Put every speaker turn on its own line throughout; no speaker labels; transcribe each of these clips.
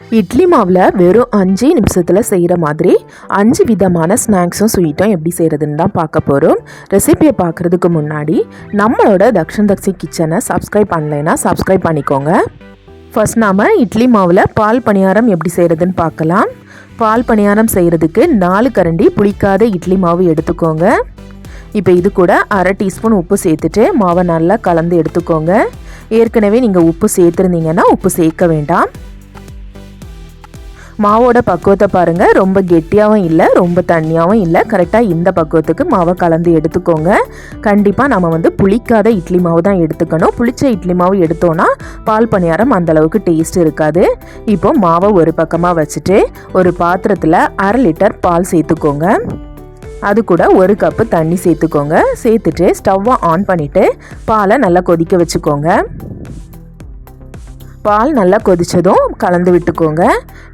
இட்லி மாவில் வெறும் அஞ்சே நிமிஷத்தில் செய்கிற மாதிரி அஞ்சு விதமான ஸ்நாக்ஸும் ஸ்வீட்டும் எப்படி செய்கிறதுன்னு தான் பார்க்க போகிறோம் ரெசிபியை பார்க்குறதுக்கு முன்னாடி நம்மளோட தக்ஷன் தக்ஷி கிச்சனை சப்ஸ்கிரைப் பண்ணலைன்னா சப்ஸ்கிரைப் பண்ணிக்கோங்க. ஃபஸ்ட் நாம் இட்லி மாவில் பால் பணியாரம் எப்படி செய்கிறதுன்னு பார்க்கலாம். பால் பணியாரம் செய்கிறதுக்கு நாலு கரண்டி புளிக்காத இட்லி மாவு எடுத்துக்கோங்க. இப்போ இது கூட அரை டீஸ்பூன் உப்பு சேர்த்துட்டு மாவை நல்லா கலந்து எடுத்துக்கோங்க. ஏற்கனவே நீங்கள் உப்பு சேர்த்துருந்தீங்கன்னா உப்பு சேர்க்க வேண்டாம். மாவோட பக்குவத்தை பாருங்கள் ரொம்ப கெட்டியாகவும் இல்லை ரொம்ப தண்ணியாகவும் இல்லை. கரெக்டாக இந்த பக்குவத்துக்கு மாவை கலந்து எடுத்துக்கோங்க. கண்டிப்பாக நம்ம வந்து புளிக்காத இட்லி மாவு தான் எடுத்துக்கணும். புளிச்ச இட்லி மாவு எடுத்தோன்னா பால் பணியாரம் அந்தளவுக்கு டேஸ்ட் இருக்காது. இப்போ மாவை ஒரு பக்கமாக வச்சுட்டு ஒரு பாத்திரத்தில் அரை லிட்டர் பால் சேர்த்துக்கோங்க. அது கூட ஒரு கப்பு தண்ணி சேர்த்துக்கோங்க. சேர்த்துட்டு ஸ்டவ்வை ஆன் பண்ணிவிட்டு பாலை நல்லா கொதிக்க வச்சுக்கோங்க. பால் நல்லா கொதித்ததும் கலந்து விட்டுக்கோங்க.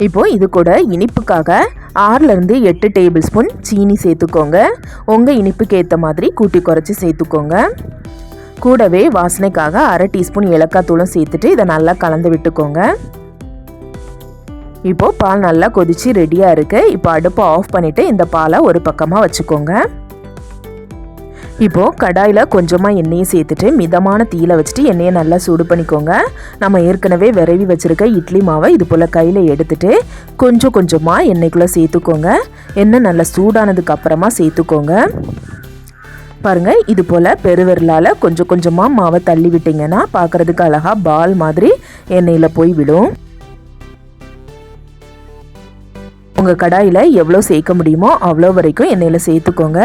இப்போது இது கூட இனிப்புக்காக ஆறுலேருந்து எட்டு டேபிள் ஸ்பூன் சீனி சேர்த்துக்கோங்க. உங்கள் இனிப்புக்கு ஏற்ற மாதிரி கூட்டி குறைச்சி சேர்த்துக்கோங்க. கூடவே வாசனைக்காக அரை டீஸ்பூன் ஏலக்காய் தூளும் சேர்த்துட்டு இதை நல்லா கலந்து விட்டுக்கோங்க. இப்போது பால் நல்லா கொதித்து ரெடியாக இருக்குது இப்போ அடுப்பை ஆஃப் பண்ணிவிட்டு இந்த பாலை ஒரு பக்கமாக வச்சுக்கோங்க. இப்போது கடாயில் கொஞ்சமாக எண்ணெயை சேர்த்துட்டு மிதமான தீயில வச்சுட்டு எண்ணெயை நல்லா சூடு பண்ணிக்கோங்க. நம்ம ஏற்கனவே விரவி வச்சுருக்க இட்லி மாவை இது போல் கையில் எடுத்துட்டு கொஞ்சம் கொஞ்சமாக எண்ணெய்க்குள்ளே சேர்த்துக்கோங்க. எண்ணெய் நல்லா சூடானதுக்கு அப்புறமா சேர்த்துக்கோங்க. பாருங்கள் இது போல் பெருவிரலால் கொஞ்சம் கொஞ்சமாக மாவை தள்ளி விட்டிங்கன்னா பார்க்குறதுக்கு அழகாக பால் மாதிரி எண்ணெயில் போய் விடும் உங்கள் கடாயில் எவ்வளோ சேர்க்க முடியுமோ அவ்வளோ வரைக்கும் எண்ணெயில் சேர்த்துக்கோங்க.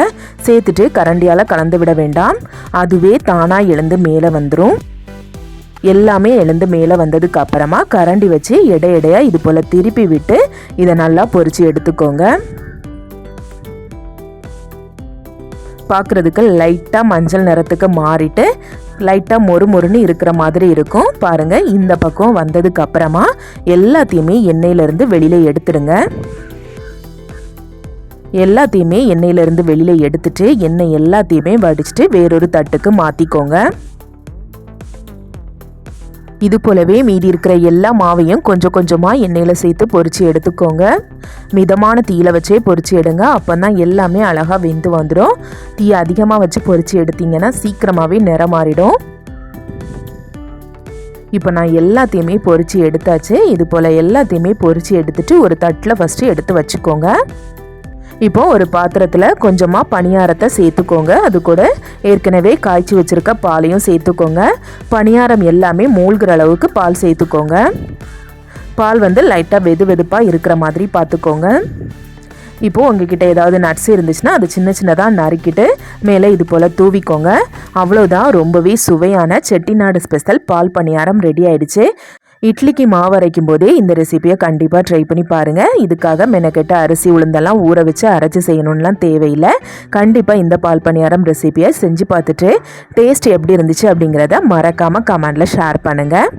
சேர்த்துட்டு கரண்டியால் கலந்து விட வேண்டாம். அதுவே தானாக எழுந்து மேலே வந்துடும் எல்லாமே எழுந்து மேலே வந்ததுக்கு அப்புறமா கரண்டி வச்சு எடை எடையாக இது போல் திருப்பி விட்டு இதை நல்லா பொறிச்சு எடுத்துக்கோங்க. பார்க்குறதுக்கு லைட்டாக மஞ்சள் நிறத்துக்கு மாறிட்டு லைட்டாக மொறு மொறுன்னு இருக்கிற மாதிரி இருக்கும். பாருங்கள் இந்த பக்கம் வந்ததுக்கு அப்புறமா எல்லாத்தையுமே எண்ணெயிலேருந்து வெளியில் எடுத்துடுங்க. எல்லாத்தையுமே எண்ணெயிலேருந்து வெளியில் எடுத்துட்டு எண்ணெய் எல்லாத்தையுமே வடிச்சிட்டு வேறொரு தட்டுக்கு மாற்றிக்கோங்க இது போலவே மீதி இருக்கிற எல்லா மாவையும் கொஞ்சம் கொஞ்சமாக எண்ணெயில் சேர்த்து பொறிச்சு எடுத்துக்கோங்க. மிதமான தீயில வச்சே பொறிச்சு எடுங்க. அப்போ தான் எல்லாமே அழகாக வெந்து வந்துடும் தீ அதிகமாக வச்சு பொறிச்சு எடுத்தீங்கன்னா சீக்கிரமாகவே நிறம் மாறிடும். இப்போ நான் எல்லாத்தையுமே பொறிச்சு எடுத்தாச்சு. இது போல் எல்லாத்தையுமே பொறிச்சு எடுத்துட்டு ஒரு தட்டில் ஃபஸ்ட்டு எடுத்து வச்சுக்கோங்க. இப்போ ஒரு பாத்திரத்தில் கொஞ்சமாக பணியாரத்தை சேர்த்துக்கோங்க. அது கூட ஏற்கனவே காய்ச்சி வச்சுருக்க பாலையும் சேர்த்துக்கோங்க. பணியாரம் எல்லாமே மூழ்கிற அளவுக்கு பால் சேர்த்துக்கோங்க. பால் வந்து லைட்டாக வெது வெதுப்பாக இருக்கிற மாதிரி பார்த்துக்கோங்க. இப்போது உங்ககிட்ட ஏதாவது நட்ஸ் இருந்துச்சுன்னா அது சின்ன சின்னதாக நறுக்கிட்டு மேலே இது போல் தூவிக்கோங்க. அவ்வளோதான் ரொம்பவே சுவையான செட்டிநாடு ஸ்பெஷல் பால் பணியாரம் ரெடி ஆயிடுச்சு. இட்லிக்கு மாவு அரைக்கும் போதே இந்த ரெசிபியை கண்டிப்பாக ட்ரை பண்ணி பாருங்கள் இதுக்காக மெனக்கெட்ட அரிசி உளுந்தெல்லாம் ஊற வச்சு அரைச்சி செய்யணும்லாம் தேவையில்லை. கண்டிப்பாக இந்த பால் பணியாரம் ரெசிபியை செஞ்சு பார்த்துட்டு டேஸ்ட் எப்படி இருந்துச்சு அப்படிங்கிறத மறக்காமல் கமெண்டில் ஷேர் பண்ணுங்கள்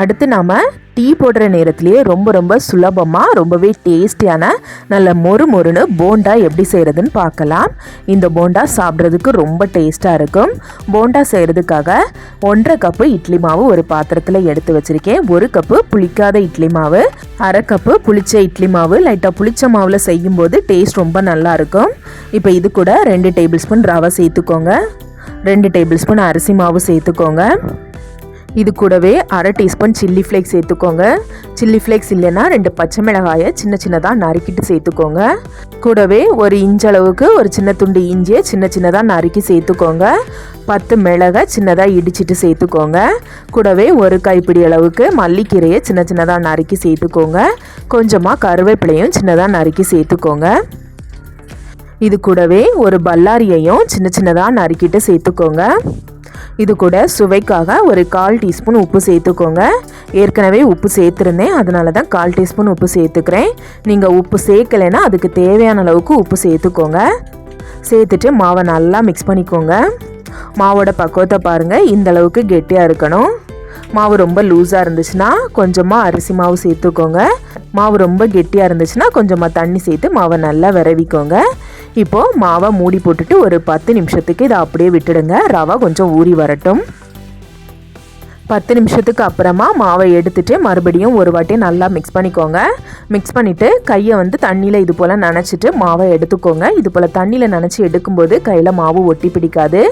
அடுத்து நாம் டீ போடுற நேரத்துலேயே ரொம்ப ரொம்ப சுலபமாக ரொம்பவே டேஸ்டியான நல்ல மொறு மொறுன்னு போண்டா எப்படி செய்கிறதுன்னு பார்க்கலாம். இந்த போண்டா சாப்பிட்றதுக்கு ரொம்ப டேஸ்ட்டாக இருக்கும். போண்டா செய்கிறதுக்காக ஒன்றரை கப்பு இட்லி மாவு ஒரு பாத்திரத்தில் எடுத்து வச்சுருக்கேன். ஒரு கப்பு புளிக்காத இட்லி மாவு அரை கப்பு புளிச்ச இட்லி மாவு லைட்டாக புளிச்ச மாவில் செய்யும்போது டேஸ்ட் ரொம்ப நல்லாயிருக்கும் இப்போ இது கூட ரெண்டு டேபிள் ஸ்பூன் ரவை சேர்த்துக்கோங்க. ரெண்டு டேபிள் ஸ்பூன் அரிசி மாவு சேர்த்துக்கோங்க. இது கூடவே அரை டீஸ்பூன் சில்லி ஃப்ளேக்ஸ் சேர்த்துக்கோங்க. சில்லி ஃப்ளேக்ஸ் இல்லைன்னா ரெண்டு பச்சை மிளகாயை சின்ன சின்னதாக நறுக்கிட்டு சேர்த்துக்கோங்க. கூடவே ஒரு இன்ச் அளவுக்கு ஒரு சின்ன துண்டு இஞ்சியை சின்ன சின்னதாக நறுக்கி சேர்த்துக்கோங்க. பத்து மிளகை சின்னதாக இடிச்சிட்டு சேர்த்துக்கோங்க. கூடவே ஒரு கைப்பிடி அளவுக்கு மல்லிக்கீரையை சின்ன சின்னதாக நறுக்கி சேர்த்துக்கோங்க. கொஞ்சமாக கருவேப்பிலையும் சின்னதாக நறுக்கி சேர்த்துக்கோங்க. இது கூடவே ஒரு பல்லாரியையும் சின்ன சின்னதாக நறுக்கிட்டு சேர்த்துக்கோங்க. இது கூட சுவைக்காக ஒரு கால் டீஸ்பூன் உப்பு சேர்த்துக்கோங்க. ஏற்கனவே உப்பு சேர்த்துருந்தேன் அதனால தான் கால் டீஸ்பூன் உப்பு சேர்த்துக்கிறேன். நீங்கள் உப்பு சேர்க்கலைன்னா அதுக்கு தேவையான அளவுக்கு உப்பு சேர்த்துக்கோங்க. சேர்த்துட்டு மாவை நல்லா மிக்ஸ் பண்ணிக்கோங்க. மாவோட பக்குவத்தை பாருங்கள் இந்த அளவுக்கு கெட்டியாக இருக்கணும். மாவு ரொம்ப லூஸாக இருந்துச்சுன்னா கொஞ்சமாக அரிசி மாவு சேர்த்துக்கோங்க. மாவு ரொம்ப கெட்டியாக இருந்துச்சுன்னா கொஞ்சமாக தண்ணி சேர்த்து மாவை நல்லா விரவிக்கோங்க. இப்போது மாவை மூடி போட்டுட்டு ஒரு பத்து நிமிஷத்துக்கு இதை அப்படியே விட்டுடுங்க. ரவை கொஞ்சம் ஊறி வரட்டும். பத்து நிமிஷத்துக்கு அப்புறமா மாவை எடுத்துகிட்டு மறுபடியும் ஒரு வாட்டி நல்லா மிக்ஸ் பண்ணிக்கோங்க. மிக்ஸ் பண்ணிவிட்டு கையை வந்து தண்ணியில் இது போல் நினச்சிட்டு மாவை எடுத்துக்கோங்க. இது போல் தண்ணியில் நினச்சி எடுக்கும்போது கையில் மாவு ஒட்டி பிடிக்காது.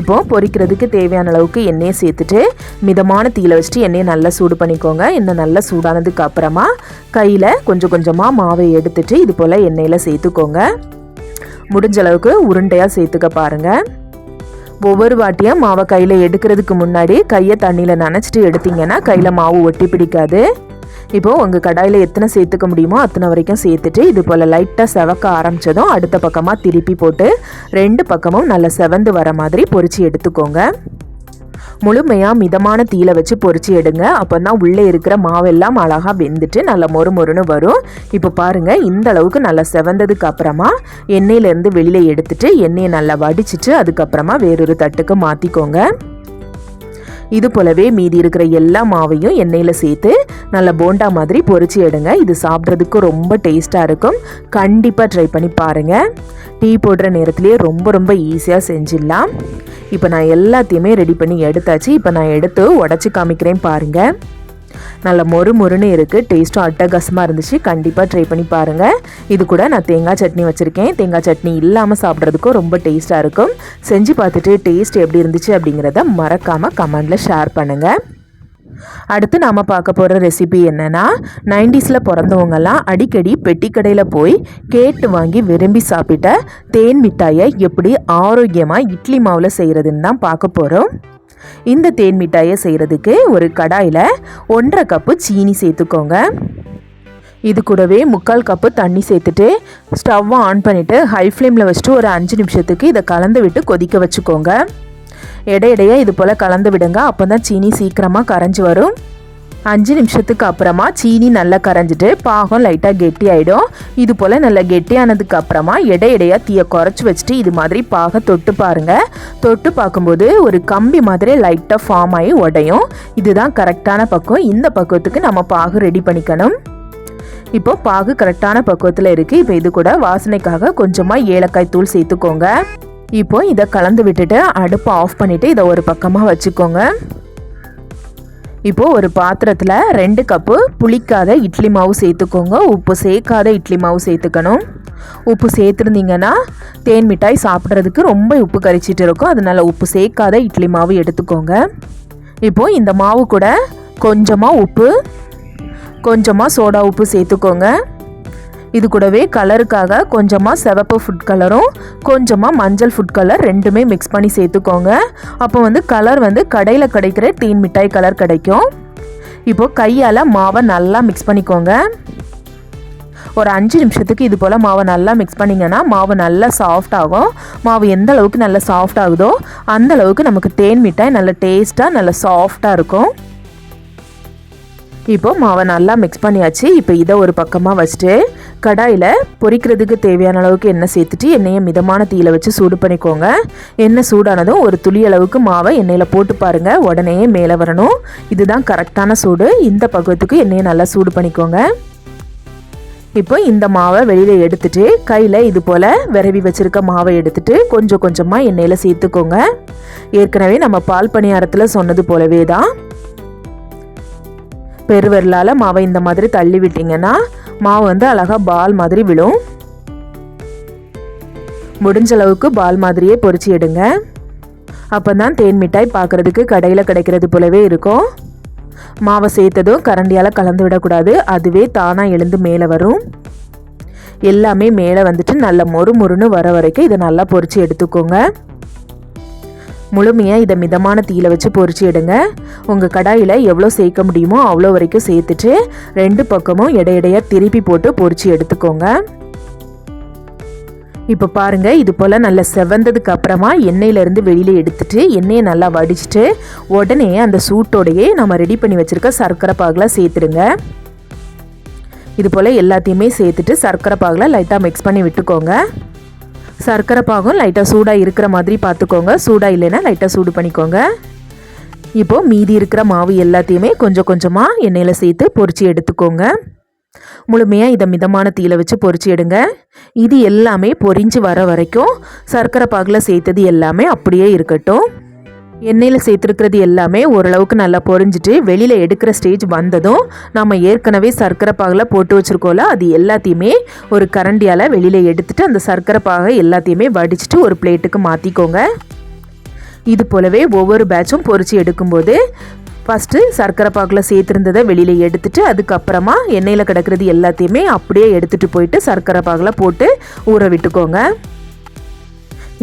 இப்போ பொறிக்கிறதுக்கு தேவையான அளவுக்கு எண்ணெயை சேர்த்துட்டு மிதமான தீயில வச்சுட்டு எண்ணெயை நல்லா சூடு பண்ணிக்கோங்க. எண்ணெய் நல்லா சூடானதுக்கு அப்புறமா கையில் கொஞ்சம் கொஞ்சமாக மாவை எடுத்துட்டு இது போல் எண்ணெயில் சேர்த்துக்கோங்க. முடிஞ்ச அளவுக்கு உருண்டையாக சேர்த்துக்க பாருங்கள் ஒவ்வொரு வாட்டியும் மாவை கையில் எடுக்கிறதுக்கு முன்னாடி கையை தண்ணியில் நனைச்சிட்டு எடுத்தீங்கன்னா கையில் மாவு ஒட்டி பிடிக்காது. இப்போது உங்கள் கடாயில் எத்தனை சேர்த்துக்க முடியுமோ அத்தனை வரைக்கும் சேர்த்துட்டு இது போல் லைட்டாக செவக்க ஆரம்பித்ததும் அடுத்த பக்கமாக திருப்பி போட்டு ரெண்டு பக்கமும் நல்லா செவந்து வர மாதிரி பொறிச்சு எடுத்துக்கோங்க. முழுமையாக மிதமான தீயில வச்சு பொறிச்சு எடுங்க. அப்போ தான் உள்ளே இருக்கிற மாவெல்லாம் அழகாக வெந்துட்டு நல்லா மொறு மொறுன்னு வரும். இப்போ பாருங்கள் இந்த அளவுக்கு நல்லா செவந்ததுக்கு அப்புறமா எண்ணெயிலேருந்து வெளியில் எடுத்துட்டு எண்ணெயை நல்லா வடிச்சிட்டு அதுக்கப்புறமா வேறொரு தட்டுக்கு மாற்றிக்கோங்க இது போலவே மீதி இருக்கிற எல்லா மாவையும் எண்ணெயில் சேர்த்து நல்ல போண்டா மாதிரி பொறிச்சு எடுங்க. இது சாப்பிட்றதுக்கு ரொம்ப டேஸ்ட்டாக இருக்கும். கண்டிப்பாக ட்ரை பண்ணி பாருங்கள் டீ போடுற நேரத்துலேயே ரொம்ப ரொம்ப ஈஸியாக செஞ்சிடலாம். இப்போ நான் எல்லாத்தையுமே ரெடி பண்ணி எடுத்தாச்சு. இப்போ நான் எடுத்து உடச்சி காமிக்கிறேன் பாருங்கள் நல்ல மொறு மொறுன்னு இருக்குது டேஸ்ட்டும் அட்டகாசமாக இருந்துச்சு. கண்டிப்பாக ட்ரை பண்ணி பாருங்கள் இது கூட நான் தேங்காய் சட்னி வச்சுருக்கேன். தேங்காய் சட்னி இல்லாமல் சாப்பிட்றதுக்கும் ரொம்ப டேஸ்ட்டாக இருக்கும். செஞ்சு பார்த்துட்டு டேஸ்ட் எப்படி இருந்துச்சு அப்படிங்கிறத மறக்காமல் கமெண்டில் ஷேர் பண்ணுங்கள் அடுத்து நாம் பார்க்க போகிற ரெசிபி என்னென்னா நைன்டிஸில் பிறந்தவங்கெல்லாம் அடிக்கடி பெட்டி கடையில் போய் கேட்டு வாங்கி விரும்பி சாப்பிட்ட தேன் மிட்டாயை எப்படி ஆரோக்கியமாக இட்லி மாவில் செய்கிறதுன்னு தான் பார்க்க போகிறோம் இந்த தேன் மிட்டாயை செய்கிறதுக்கு ஒரு கடாயில் ஒன்றரை கப்பு சீனி சேர்த்துக்கோங்க. இது கூடவே முக்கால் கப்பு தண்ணி சேர்த்துட்டு ஸ்டவ்வை ஆன் பண்ணிவிட்டு ஹை ஃப்ளேமில் வச்சுட்டு ஒரு அஞ்சு நிமிஷத்துக்கு இதை கலந்து விட்டு கொதிக்க வச்சுக்கோங்க. இடையிடையே இது போல் கலந்து விடுங்க அப்போ தான் சீனி சீக்கிரமாக கரைஞ்சி வரும். அஞ்சு நிமிஷத்துக்கு அப்புறமா சீனி நல்லா கரைஞ்சிட்டு பாகம் லைட்டாக கெட்டி ஆகிடும் இது போல் நல்லா கெட்டியானதுக்கு அப்புறமா இடையிடையாக தீயை குறைச்சி வச்சுட்டு இது மாதிரி பாக தொட்டு பாருங்கள் தொட்டு பார்க்கும்போது ஒரு கம்பி மாதிரி லைட்டாக ஃபார்ம் ஆகி உடையும். இதுதான் கரெக்டான பக்கம் இந்த பக்குவத்துக்கு நம்ம பாகு ரெடி பண்ணிக்கணும். இப்போ பாகு கரெக்டான பக்குவத்தில் இருக்குது இப்போ இது கூட வாசனைக்காக கொஞ்சமாக ஏலக்காய் தூள் சேர்த்துக்கோங்க. இப்போ இதை கலந்து விட்டுட்டு அடுப்பை ஆஃப் பண்ணிவிட்டு இதை ஒரு பக்கமாக வச்சுக்கோங்க. இப்போது ஒரு பாத்திரத்தில் ரெண்டு கப்பு புளிக்காத இட்லி மாவு சேர்த்துக்கோங்க. உப்பு சேர்க்காத இட்லி மாவு சேர்த்துக்கணும். உப்பு சேர்த்துருந்தீங்கன்னா தேன் மிட்டாய் சாப்பிட்றதுக்கு ரொம்ப உப்பு கரிச்சிட்டு இருக்கும். அதனால் உப்பு சேர்க்காத இட்லி மாவு எடுத்துக்கோங்க. இப்போது இந்த மாவு கூட கொஞ்சமாக உப்பு கொஞ்சமாக சோடா உப்பு சேர்த்துக்கோங்க. இது கூடவே கலருக்காக கொஞ்சமாக சிவப்பு ஃபுட் கலரும் கொஞ்சமாக மஞ்சள் ஃபுட் கலர் ரெண்டுமே மிக்ஸ் பண்ணி சேர்த்துக்கோங்க. அப்போ வந்து கலர் வந்து கடையில் கிடைக்கிற தீன் மிட்டாய் கலர் கிடைக்கும். இப்போது கையால் மாவை நல்லா மிக்ஸ் பண்ணிக்கோங்க. ஒரு அஞ்சு நிமிஷத்துக்கு இது போல் மாவை நல்லா மிக்ஸ் பண்ணிங்கன்னா மாவு நல்லா சாஃப்ட் ஆகும். மாவு எந்த அளவுக்கு நல்லா சாஃப்ட் ஆகுதோ அந்த அளவுக்கு நமக்கு தேன் மிட்டாய் நல்ல டேஸ்ட்டாக நல்ல சாஃப்டாக இருக்கும். இப்போ மாவை நல்லா மிக்ஸ் பண்ணியாச்சு. இப்போ இதை ஒரு பக்கமாக வச்சுட்டு கடாயில் பொரிக்கிறதுக்கு தேவையான அளவுக்கு எண்ணெய் சேர்த்துட்டு எண்ணெயை மிதமான தீயில் வச்சு சூடு பண்ணிக்கோங்க. எண்ணெய் சூடானதும் ஒரு துளி அளவுக்கு மாவை எண்ணெயில் போட்டு பாருங்கள் உடனே மேலே வரணும். இதுதான் கரெக்டான சூடு. இந்த பக்குவத்துக்கு எண்ணெயை நல்லா சூடு பண்ணிக்கோங்க. இப்போ இந்த மாவை வெளியில் எடுத்துட்டு கையில் இது போல் விரவி வச்சுருக்க மாவை எடுத்துட்டு கொஞ்சம் கொஞ்சமாக எண்ணெயில் சேர்த்துக்கோங்க. ஏற்கனவே நம்ம பால் பணியாரத்தில் சொன்னது போலவே தான் பெருவரலால் மாவை இந்த மாதிரி தள்ளி விட்டிங்கன்னா மாவு வந்து அழகாக பால் மாதிரி விழும். முடிஞ்ச அளவுக்கு பால் மாதிரியே பொறிச்சு எடுங்க. அப்போ தான் தேன் மிட்டாய் பார்க்குறதுக்கு கடையில் கிடைக்கிறது போலவே இருக்கும். மாவை சேர்த்ததும் கரண்டியால் கலந்து விடக்கூடாது. அதுவே தானாக எழுந்து மேலே வரும். எல்லாமே மேலே வந்துட்டு நல்ல மொறு மொறுன்னு வர வரைக்கும் இதை நல்லா பொறிச்சு எடுத்துக்கோங்க. முழுமையாக இதை மிதமான தீயில வச்சு பொறிச்சு எடுங்க. உங்கள் கடாயில் எவ்வளோ சேர்க்க முடியுமோ அவ்வளோ வரைக்கும் சேர்த்துட்டு ரெண்டு பக்கமும் இடையிடையாக திருப்பி போட்டு பொறிச்சு எடுத்துக்கோங்க. இப்போ பாருங்க இது போல் நல்லா செவந்ததுக்கு அப்புறமா எண்ணெயிலேருந்து வெளியில் எடுத்துட்டு எண்ணெயை நல்லா வடிச்சிட்டு உடனே அந்த சூட்டோடையே நம்ம ரெடி பண்ணி வச்சுருக்க சர்க்கரை பாகில் சேர்த்துடுங்க. இது போல் எல்லாத்தையுமே சேர்த்துட்டு சர்க்கரை பாகில் லைட்டாக மிக்ஸ் பண்ணி விட்டுக்கோங்க. சர்க்கரை பாகம் லைட்டாக சூடாக இருக்கிற மாதிரி பார்த்துக்கோங்க. சூடாக இல்லைன்னா லைட்டாக சூடு பண்ணிக்கோங்க. இப்போது மீதி இருக்கிற மாவு எல்லாத்தையுமே கொஞ்சம் கொஞ்சமாக எண்ணெயில் சேர்த்து பொறிச்சு எடுத்துக்கோங்க. முழுமையாக இதை மிதமான தீயில் வச்சு பொறிச்சு எடுங்க. இது எல்லாமே பொரிஞ்சு வர வரைக்கும் சர்க்கரை பாகில் சேர்த்தது எல்லாமே அப்படியே இருக்கட்டும். எண்ணெயில் சேர்த்துருக்கிறது எல்லாமே ஓரளவுக்கு நல்லா பொரிஞ்சிட்டு வெளியில் எடுக்கிற ஸ்டேஜ் வந்ததும் நம்ம ஏற்கனவே சர்க்கரை பாகில் போட்டு வச்சுருக்கோம்ல அது எல்லாத்தையுமே ஒரு கரண்டியால் வெளியில் எடுத்துட்டு அந்த சர்க்கரை பாகை எல்லாத்தையுமே வடிச்சிட்டு ஒரு பிளேட்டுக்கு மாற்றிக்கோங்க இது போலவே ஒவ்வொரு பேட்சும் பொரித்து எடுக்கும்போது ஃபஸ்ட்டு சர்க்கரை பாகில் சேர்த்துருந்ததை வெளியில் எடுத்துட்டு அதுக்கப்புறமா எண்ணெயில் கிடக்கிறது எல்லாத்தையுமே அப்படியே எடுத்துகிட்டு போயிட்டு சர்க்கரை பாகில் போட்டு ஊற விட்டுக்கோங்க.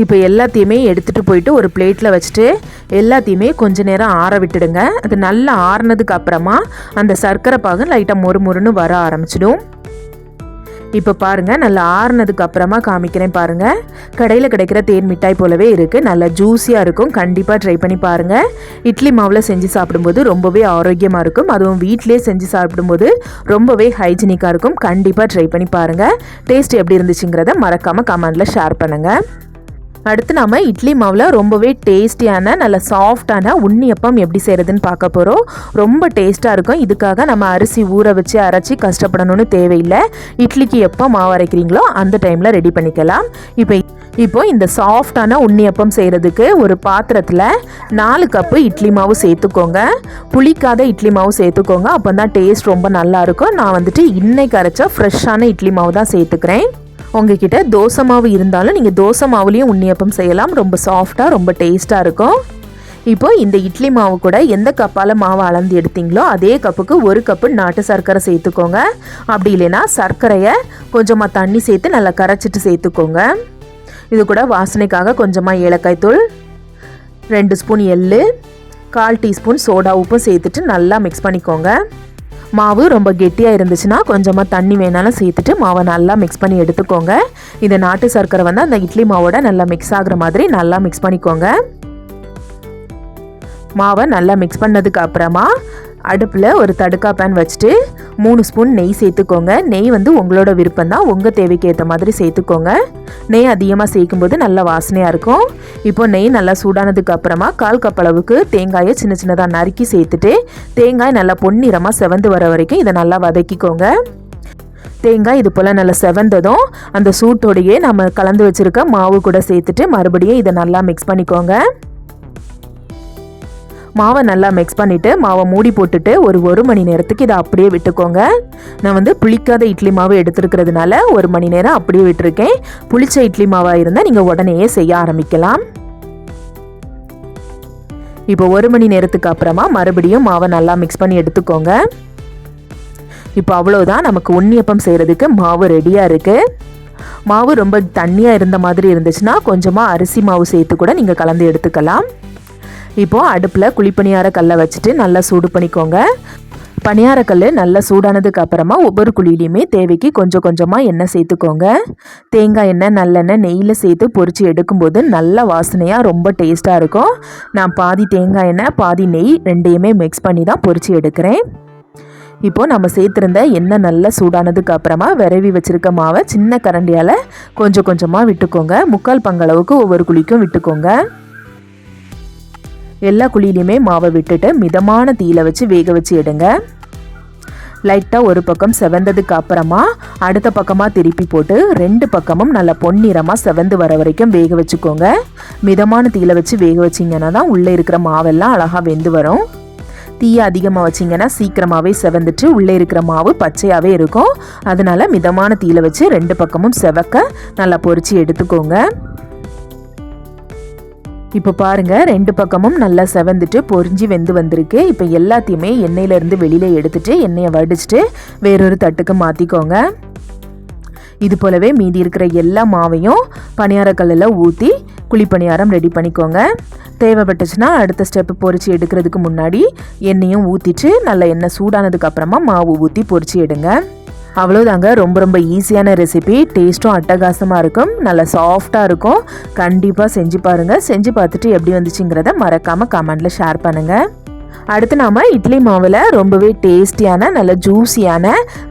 இப்போ எல்லாத்தையுமே எடுத்துகிட்டு போயிட்டு ஒரு பிளேட்டில் வச்சுட்டு எல்லாத்தையுமே கொஞ்ச நேரம் ஆற விட்டுடுங்க. அது நல்லா ஆறுனதுக்கு அப்புறமா அந்த சர்க்கரை பாகு லைட்டாக மொறு மொறுன்னு வர ஆரம்பிச்சிடும். இப்போ பாருங்கள் நல்லா ஆறுனதுக்கு அப்புறமா காமிக்கிறேன் பாருங்கள் கடையில் கிடைக்கிற தேன் மிட்டாய் போலவே இருக்குது நல்லா ஜூஸியாக இருக்கும். கண்டிப்பாக ட்ரை பண்ணி பாருங்கள் இட்லி மாவில் செஞ்சு சாப்பிடும்போது ரொம்பவே ஆரோக்கியமாக இருக்கும். அதுவும் வீட்டிலே செஞ்சு சாப்பிடும்போது ரொம்பவே ஹைஜீனிக்காக இருக்கும். கண்டிப்பாக ட்ரை பண்ணி பாருங்கள் டேஸ்ட் எப்படி இருந்துச்சுங்கிறத மறக்காமல் கமெண்டில் ஷேர் பண்ணுங்கள் அடுத்து நம்ம இட்லி மாவில் ரொம்பவே டேஸ்டியான நல்ல சாஃப்டான உண்ணியப்பம் எப்படி செய்கிறதுன்னு பார்க்க போகிறோம் ரொம்ப டேஸ்ட்டாக இருக்கும். இதுக்காக நம்ம அரிசி ஊற வச்சு அரைச்சி கஷ்டப்படணும்னு தேவையில்லை. இட்லிக்கு எப்போ மாவு அரைக்கிறீங்களோ அந்த டைமில் ரெடி பண்ணிக்கலாம். இப்போ இப்போ இந்த சாஃப்டான உண்ணியப்பம் செய்கிறதுக்கு ஒரு பாத்திரத்தில் நாலு கப்பு இட்லி மாவு சேர்த்துக்கோங்க. புளிக்காத இட்லி மாவு சேர்த்துக்கோங்க. அப்போ தான் டேஸ்ட் ரொம்ப நல்லாயிருக்கும் நான் வந்துட்டு இன்னைக்கு அரைச்சா ஃப்ரெஷ்ஷான இட்லி மாவு தான் சேர்த்துக்கிறேன். உங்ககிட்ட தோசை மாவு இருந்தாலும் நீங்கள் தோசை மாவுலேயும் உண்ணியப்பம் செய்யலாம். ரொம்ப சாஃப்டாக ரொம்ப டேஸ்ட்டாக இருக்கும். இப்போ இந்த இட்லி மாவு கூட எந்த கப்பால் மாவு அளந்து எடுத்தீங்களோ அதே கப்புக்கு ஒரு கப்பு நாட்டு சர்க்கரை சேர்த்துக்கோங்க. அப்படி இல்லைன்னா சர்க்கரையை கொஞ்சமாக தண்ணி சேர்த்து நல்லா கரைச்சிட்டு சேர்த்துக்கோங்க. இது கூட வாசனைக்காக கொஞ்சமாக ஏலக்காய் தூள் ரெண்டு ஸ்பூன் எள்ளு கால் டீஸ்பூன் சோடா உப்பும் சேர்த்துட்டு நல்லா மிக்ஸ் பண்ணிக்கோங்க. மாவு ரொம்ப கெட்டியாக இருந்துச்சுன்னா கொஞ்சமாக தண்ணி வேணாலும் சேர்த்துட்டு மாவை நல்லா மிக்ஸ் பண்ணி எடுத்துக்கோங்க. இந்த நாட்டு சர்க்கரை வந்து அந்த இட்லி மாவோட நல்லா மிக்ஸ் ஆகுற மாதிரி நல்லா மிக்ஸ் பண்ணிக்கோங்க. மாவை நல்லா மிக்ஸ் பண்ணதுக்கு அப்புறமா அடுப்பில் ஒரு தடுக்கா பேன் வச்சுட்டு மூணு ஸ்பூன் நெய் சேர்த்துக்கோங்க. நெய் வந்து உங்களோட விருப்பம் தான் உங்கள் தேவைக்கு ஏற்ற மாதிரி சேர்த்துக்கோங்க. நெய் அதிகமாக சேர்க்கும்போது நல்லா வாசனையாக இருக்கும். இப்போ நெய் நல்லா சூடானதுக்கு அப்புறமா கால் கப் அளவுக்கு தேங்காயை சின்ன சின்னதாக நறுக்கி சேர்த்துட்டு தேங்காய் நல்லா பொன்னிறமாக செவந்து வர வரைக்கும் இதை நல்லா வதக்கிக்கோங்க. தேங்காய் இது போல் நல்லா செவந்ததும் அந்த சூட்டோடையே நம்ம கலந்து வச்சுருக்க மாவு கூட சேர்த்துட்டு மறுபடியும் இதை நல்லா மிக்ஸ் பண்ணிக்கோங்க. மாவை நல்லா மிக்ஸ் பண்ணிவிட்டு மாவை மூடி போட்டுட்டு ஒரு ஒரு மணி நேரத்துக்கு இதை அப்படியே விட்டுக்கோங்க. நான் வந்து புளிக்காத இட்லி மாவு எடுத்துருக்கிறதுனால ஒரு மணி நேரம் அப்படியே விட்டுருக்கேன். புளிச்ச இட்லி மாவாக இருந்தால் நீங்கள் உடனேயே செய்ய ஆரம்பிக்கலாம். இப்போ ஒரு மணி நேரத்துக்கு அப்புறமா மறுபடியும் மாவை நல்லா மிக்ஸ் பண்ணி எடுத்துக்கோங்க. இப்போ அவ்வளோதான் நமக்கு உண்ணியப்பம் செய்கிறதுக்கு மாவு ரெடியாக இருக்குது மாவு ரொம்ப தண்ணியாக இருந்த மாதிரி இருந்துச்சுன்னா கொஞ்சமாக அரிசி மாவு சேர்த்து கூட நீங்கள் கலந்து எடுத்துக்கலாம். இப்போது அடுப்பில் குழிப்பணியார கல்லை வச்சுட்டு நல்லா சூடு பண்ணிக்கோங்க. பணியாரக்கல் நல்லா சூடானதுக்கு அப்புறமா ஒவ்வொரு குழியிலையுமே தேவைக்கு கொஞ்சம் கொஞ்சமாக எண்ணெய் சேர்த்துக்கோங்க. தேங்காய் எண்ணெய் நல்லெண்ணெய் நெய்யில் சேர்த்து பொறிச்சு எடுக்கும்போது நல்ல வாசனையாக ரொம்ப டேஸ்ட்டாக இருக்கும். நான் பாதி தேங்காய் எண்ணெய் பாதி நெய் ரெண்டையுமே மிக்ஸ் பண்ணி தான் பொறிச்சு எடுக்கிறேன். இப்போது நம்ம சேர்த்துருந்த எண்ணெய் நல்லா சூடானதுக்கு அப்புறமா விரவி வச்சுருக்க மாவை சின்ன கரண்டியால் கொஞ்சம் கொஞ்சமாக விட்டுக்கோங்க. முக்கால் பங்களவுக்கு ஒவ்வொரு குழிக்கும் விட்டுக்கோங்க. எல்லா குழியிலையுமே மாவை விட்டுட்டு மிதமான தீயில வச்சு வேக வச்சு எடுங்க. லைட்டாக ஒரு பக்கம் செவந்ததுக்கு அப்புறமா அடுத்த பக்கமாக திருப்பி போட்டு ரெண்டு பக்கமும் நல்லா பொன்னிறமாக செவந்து வர வரைக்கும் வேக வச்சுக்கோங்க. மிதமான தீயில வச்சு வேக வச்சிங்கன்னா தான் உள்ளே இருக்கிற மாவெல்லாம் அழகாக வெந்து வரும். தீயை அதிகமாக வச்சிங்கன்னா சீக்கிரமாகவே செவந்துட்டு உள்ளே இருக்கிற மாவு பச்சையாகவே இருக்கும். அதனால மிதமான தீயில வச்சு ரெண்டு பக்கமும் செவக்க நல்லா பொறிச்சு எடுத்துக்கோங்க. இப்போ பாருங்க ரெண்டு பக்கமும் நல்லா செவந்துட்டு பொறிஞ்சி வெந்து வந்திருக்கு. இப்போ எல்லாத்தையுமே எண்ணெயிலேருந்து வெளியில் எடுத்துட்டு எண்ணெயை வடிச்சிட்டு வேறொரு தட்டுக்கு மாற்றிக்கோங்க இது போலவே மீதி இருக்கிற எல்லா மாவையும் பணியாரக்கல்லில் ஊற்றி குழிப்பணியாரம் ரெடி பண்ணிக்கோங்க. தேவைப்பட்டுச்சுன்னா அடுத்த ஸ்டெப்பு பொறிச்சு எடுக்கிறதுக்கு முன்னாடி எண்ணெயும் ஊற்றிட்டு நல்லா எண்ணெய் சூடானதுக்கப்புறமா மாவு ஊற்றி பொறிச்சு எடுங்க. அவ்வளோதாங்க ரொம்ப ரொம்ப ஈஸியான ரெசிபி டேஸ்ட்டும் அட்டகாசமாக இருக்கும். நல்லா சாஃப்டாக இருக்கும். கண்டிப்பாக செஞ்சு பாருங்கள் செஞ்சு பார்த்துட்டு எப்படி வந்துச்சுங்கிறத மறக்காமல் கமெண்டில் ஷேர் பண்ணுங்கள் அடுத்து நாம் இட்லி மாவில் ரொம்பவே டேஸ்டியான நல்ல ஜூஸியான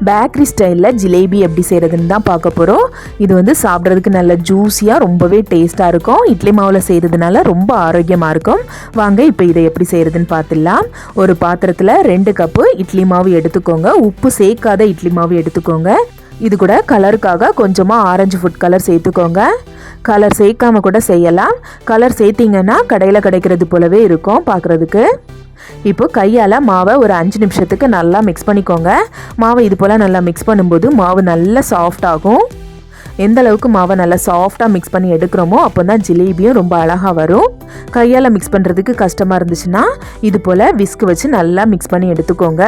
பேக்கரி ஸ்டைலில் ஜிலேபி எப்படி செய்கிறதுன்னு தான் பார்க்க போகிறோம் இது வந்து சாப்பிட்றதுக்கு நல்ல ஜூஸியாக ரொம்பவே டேஸ்ட்டாக இருக்கும். இட்லி மாவில் செய்கிறதுனால ரொம்ப ஆரோக்கியமாக இருக்கும். வாங்க இப்போ இதை எப்படி செய்கிறதுன்னு பார்த்துடலாம். ஒரு பாத்திரத்தில் ரெண்டு கப்பு இட்லி மாவு எடுத்துக்கோங்க. உப்பு சேர்க்காத இட்லி மாவு எடுத்துக்கோங்க. இது கூட கலருக்காக கொஞ்சமாக ஆரஞ்சு ஃபுட் கலர் சேர்த்துக்கோங்க. கலர் சேர்க்காம கூட செய்யலாம். கலர் சேர்த்திங்கன்னா கடையில் கிடைக்கிறது போலவே இருக்கும் பார்க்குறதுக்கு. இப்போ கையால் மாவை ஒரு அஞ்சு நிமிஷத்துக்கு நல்லா மிக்ஸ் பண்ணிக்கோங்க. மாவை இது போல் நல்லா மிக்ஸ் பண்ணும்போது மாவு நல்லா சாஃப்ட் ஆகும். எந்த அளவுக்கு மாவை நல்லா சாஃப்டாக மிக்ஸ் பண்ணி எடுக்கிறோமோ அப்போ தான் ஜிலேபியும் ரொம்ப அழகாக வரும். கையால் மிக்ஸ் பண்ணுறதுக்கு கஷ்டமாக இருந்துச்சுன்னா இது போல் விஸ்க் வச்சு நல்லா மிக்ஸ் பண்ணி எடுத்துக்கோங்க.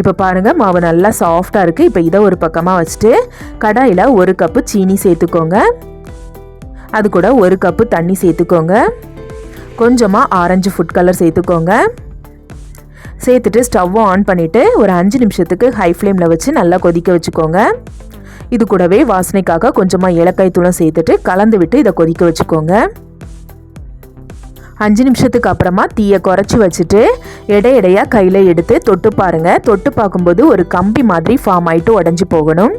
இப்போ பாருங்கள் மாவு நல்லா சாஃப்டாக இருக்குது இப்போ இதை ஒரு பக்கமாக வச்சுட்டு கடாயில் ஒரு கப்பு சீனி சேர்த்துக்கோங்க. அது கூட ஒரு கப்பு தண்ணி சேர்த்துக்கோங்க. கொஞ்சமாக ஆரஞ்சு ஃபுட் கலர் சேர்த்துக்கோங்க. சேர்த்துட்டு ஸ்டவ்வை ஆன் பண்ணிவிட்டு ஒரு அஞ்சு நிமிஷத்துக்கு ஹை ஃப்ளேமில் வச்சு நல்லா கொதிக்க வச்சுக்கோங்க. இது கூடவே வாசனைக்காக கொஞ்சமாக ஏலக்காய் தூளம் சேர்த்துட்டு கலந்து விட்டு இதை கொதிக்க வச்சுக்கோங்க. அஞ்சு நிமிஷத்துக்கு அப்புறமா தீயை குறைச்சி வச்சுட்டு எடை எடையாக கையில் எடுத்து தொட்டு பாருங்கள் தொட்டு பார்க்கும்போது ஒரு கம்பி மாதிரி ஃபார்ம் ஆகிட்டு உடஞ்சி போகணும்.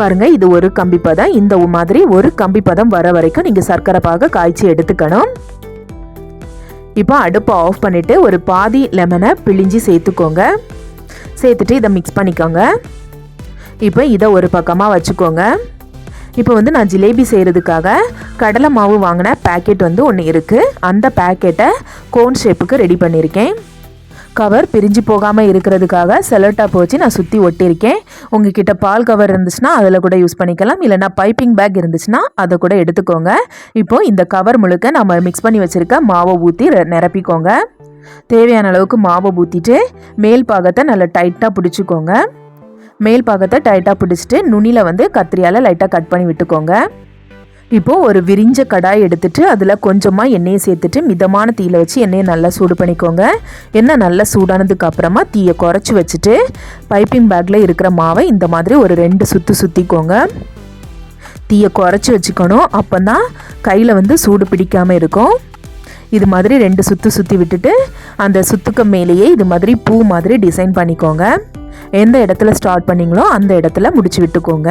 பாருங்கள் இது ஒரு கம்பி பதம். இந்த மாதிரி ஒரு கம்பி பதம் வர வரைக்கும் நீங்கள் சர்க்கரை பாக காய்ச்சி எடுத்துக்கணும். இப்போ அடுப்பை ஆஃப் பண்ணிவிட்டு ஒரு பாதி லெமனை பிழிஞ்சி சேர்த்துக்கோங்க. சேர்த்துட்டு இதை மிக்ஸ் பண்ணிக்கோங்க. இப்போ இதை ஒரு பக்கமாக வச்சுக்கோங்க. இப்போ வந்து நான் ஜிலேபி செய்கிறதுக்காக கடலை மாவு வாங்கின பேக்கெட் வந்து ஒன்று இருக்குது அந்த பேக்கெட்டை கோன் ஷேப்புக்கு ரெடி பண்ணியிருக்கேன் கவர் பிரிஞ்சு போகாமல் இருக்கிறதுக்காக செலோட்டாப் வச்சு நான் சுற்றி ஒட்டியிருக்கேன். உங்ககிட்ட பால் கவர் இருந்துச்சுன்னா அதில் கூட யூஸ் பண்ணிக்கலாம். இல்லைனா பைப்பிங் பேக் இருந்துச்சுன்னா அதை கூட எடுத்துக்கோங்க. இப்போது இந்த கவர் முழுக்க நம்ம மிக்ஸ் பண்ணி வச்சுருக்க மாவை ஊற்றி நிரப்பிக்கோங்க. தேவையான அளவுக்கு மாவை ஊற்றிட்டு மேல் பாகத்தை நல்லா டைட்டாக பிடிச்சிக்கோங்க. மேல் பாகத்தை டைட்டாக பிடிச்சிட்டு நுனியில் வந்து கத்திரியால் லைட்டாக கட் பண்ணி விட்டுக்கோங்க. இப்போது ஒரு விரிஞ்ச கடாய் எடுத்துட்டு அதில் கொஞ்சமாக எண்ணெயை சேர்த்துட்டு மிதமான தீயில் வச்சு எண்ணெயை நல்லா சூடு பண்ணிக்கோங்க. எண்ணெய் நல்லா சூடானதுக்கு அப்புறமா தீயை குறைச்சி வச்சுட்டு பைப்பிங் பேக்கில் இருக்கிற மாவை இந்த மாதிரி ஒரு ரெண்டு சுற்று சுற்றிக்கோங்க தீயை குறைச்சி வச்சுக்கணும். அப்போ தான் கையில் வந்து சூடு பிடிக்காமல் இருக்கும். இது மாதிரி ரெண்டு சுற்று சுற்றி விட்டுட்டு அந்த சுத்துக்கு மேலேயே இது மாதிரி பூ மாதிரி டிசைன் பண்ணிக்கோங்க. எந்த இடத்துல ஸ்டார்ட் பண்ணிங்களோ அந்த இடத்துல முடிச்சு விட்டுக்கோங்க.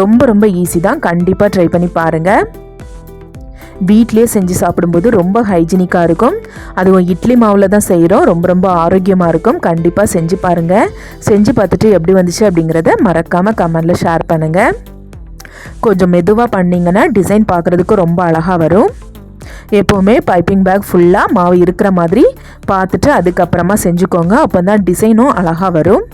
ரொம்ப ரொம்ப ஈஸி தான். கண்டிப்பாக ட்ரை பண்ணி பாருங்கள் வீட்லேயே செஞ்சு சாப்பிடும்போது ரொம்ப ஹைஜீனிக்காக இருக்கும். அதுவும் இட்லி மாவில் தான் செய்கிறோம் ரொம்ப ரொம்ப ஆரோக்கியமாக இருக்கும். கண்டிப்பாக செஞ்சு பாருங்கள் செஞ்சு பார்த்துட்டு எப்படி வந்துச்சு அப்படிங்கிறத மறக்காமல் கமெண்டில் ஷேர் பண்ணுங்கள் கொஞ்சம் மெதுவாக பண்ணிங்கன்னா டிசைன் பார்க்குறதுக்கு ரொம்ப அழகாக வரும். எப்போவுமே பைப்பிங் பேக் ஃபுல்லாக மாவு இருக்கிற மாதிரி பார்த்துட்டு அதுக்கப்புறமா செஞ்சுக்கோங்க. அப்போ தான் டிசைனும் அழகாக வரும்.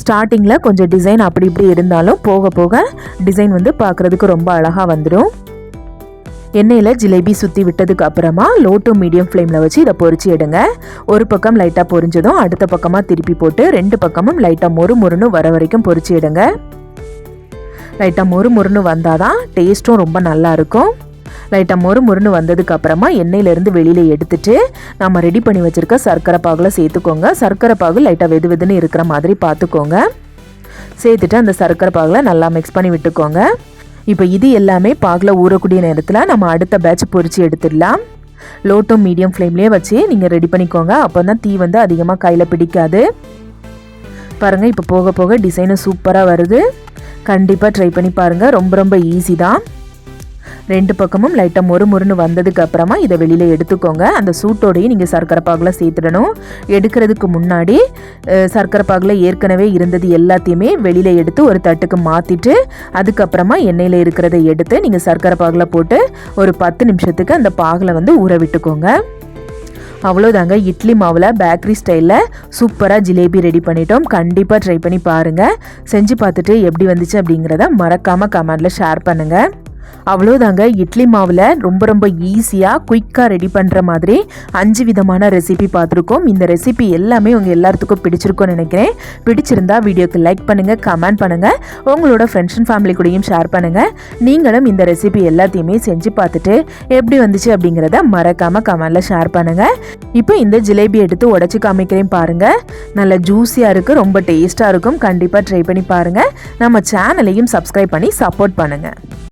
ஸ்டார்டிங்கில் கொஞ்சம் டிசைன் அப்படி இப்படி இருந்தாலும் போக போக டிசைன் வந்து பார்க்குறதுக்கு ரொம்ப அழகாக வந்துடும் எண்ணெயில் ஜிலேபி சுற்றி விட்டதுக்கு அப்புறமா லோ டு மீடியம் ஃப்ளேமில் வச்சு இதை பொறிச்சு எடுங்க. ஒரு பக்கம் லைட்டாக பொரிஞ்சதும் அடுத்த பக்கமாக திருப்பி போட்டு ரெண்டு பக்கமும் லைட்டாக மொறு மொறுன்னு வர வரைக்கும் பொறிச்சு எடுங்க. லைட்டாக மொறு மொறுன்னு வந்தால் தான் டேஸ்ட்டும் ரொம்ப நல்லாயிருக்கும் லைட்டாக மொறு மொறுன்னு வந்ததுக்கு அப்புறமா எண்ணெயிலேருந்து வெளியில் எடுத்துட்டு நம்ம ரெடி பண்ணி வச்சுருக்க சர்க்கரை பாகில் சேர்த்துக்கோங்க. சர்க்கரை பாகு லைட்டாக வெது வெதுன்னு இருக்கிற மாதிரி பார்த்துக்கோங்க. சேர்த்துட்டு அந்த சர்க்கரை பாகில் நல்லா மிக்ஸ் பண்ணி விட்டுக்கோங்க. இப்போ இது எல்லாமே பாகில் ஊறக்கூடிய நேரத்தில் நம்ம அடுத்த பேட்ச் பொறிச்சு எடுத்துடலாம். லோ டு மீடியம் ஃப்ளேம்லேயே வச்சு நீங்கள் ரெடி பண்ணிக்கோங்க. அப்போ தான் தீ வந்து அதிகமாக கையில் பிடிக்காது. பாருங்கள் இப்போ போக போக டிசைனும் சூப்பராக வருது. கண்டிப்பாக ட்ரை பண்ணி பாருங்கள் ரொம்ப ரொம்ப ஈஸி தான். ரெண்டு பக்கமும் லைட்டாக மொறு மொறுன்னு வந்ததுக்கு அப்புறமா இதை வெளியில் எடுத்துக்கோங்க. அந்த சூட்டோடையும் நீங்கள் சர்க்கரை பாகில் சேர்த்துடணும். எடுக்கிறதுக்கு முன்னாடி சர்க்கரை பாகில் ஏற்கனவே இருந்தது எல்லாத்தையுமே வெளியில் எடுத்து ஒரு தட்டுக்கு மாற்றிட்டு அதுக்கப்புறமா எண்ணெயில் இருக்கிறத எடுத்து நீங்கள் சர்க்கரை பாகில் போட்டு ஒரு பத்து நிமிஷத்துக்கு அந்த பாகில் வந்து ஊற விட்டுக்கோங்க. அவ்வளோதாங்க இட்லி மாவில் பேக்கரி ஸ்டைலில் சூப்பராக ஜிலேபி ரெடி பண்ணிட்டோம். கண்டிப்பாக ட்ரை பண்ணி பாருங்கள் செஞ்சு பார்த்துட்டு எப்படி வந்துச்சு அப்படிங்கிறத மறக்காமல் கமெண்டில் ஷேர் பண்ணுங்கள் அவ்வளோதாங்க இட்லி மாவில் ரொம்ப ரொம்ப ஈஸியாக குயிக்காக ரெடி பண்ணுற மாதிரி அஞ்சு விதமான ரெசிபி பார்த்துருக்கோம். இந்த ரெசிபி எல்லாமே உங்கள் எல்லாத்துக்கும் பிடிச்சிருக்கும்னு நினைக்கிறேன். பிடிச்சிருந்தா வீடியோக்கு லைக் பண்ணுங்கள் கமெண்ட் பண்ணுங்கள் உங்களோட ஃப்ரெண்ட்ஸ் அண்ட் ஃபேமிலி கூடயும் ஷேர் பண்ணுங்கள் நீங்களும் இந்த ரெசிபி எல்லாத்தையுமே செஞ்சு பார்த்துட்டு எப்படி வந்துச்சு அப்படிங்கிறத மறக்காமல் கமெண்டில் ஷேர் பண்ணுங்கள் இப்போ இந்த ஜிலேபி எடுத்து உடச்சி காமிக்கிறேன் பாருங்கள் நல்ல ஜூஸியாக இருக்குது ரொம்ப டேஸ்ட்டாக இருக்கும். கண்டிப்பாக ட்ரை பண்ணி பாருங்கள் நம்ம சேனலையும் சப்ஸ்கிரைப் பண்ணி சப்போர்ட் பண்ணுங்கள்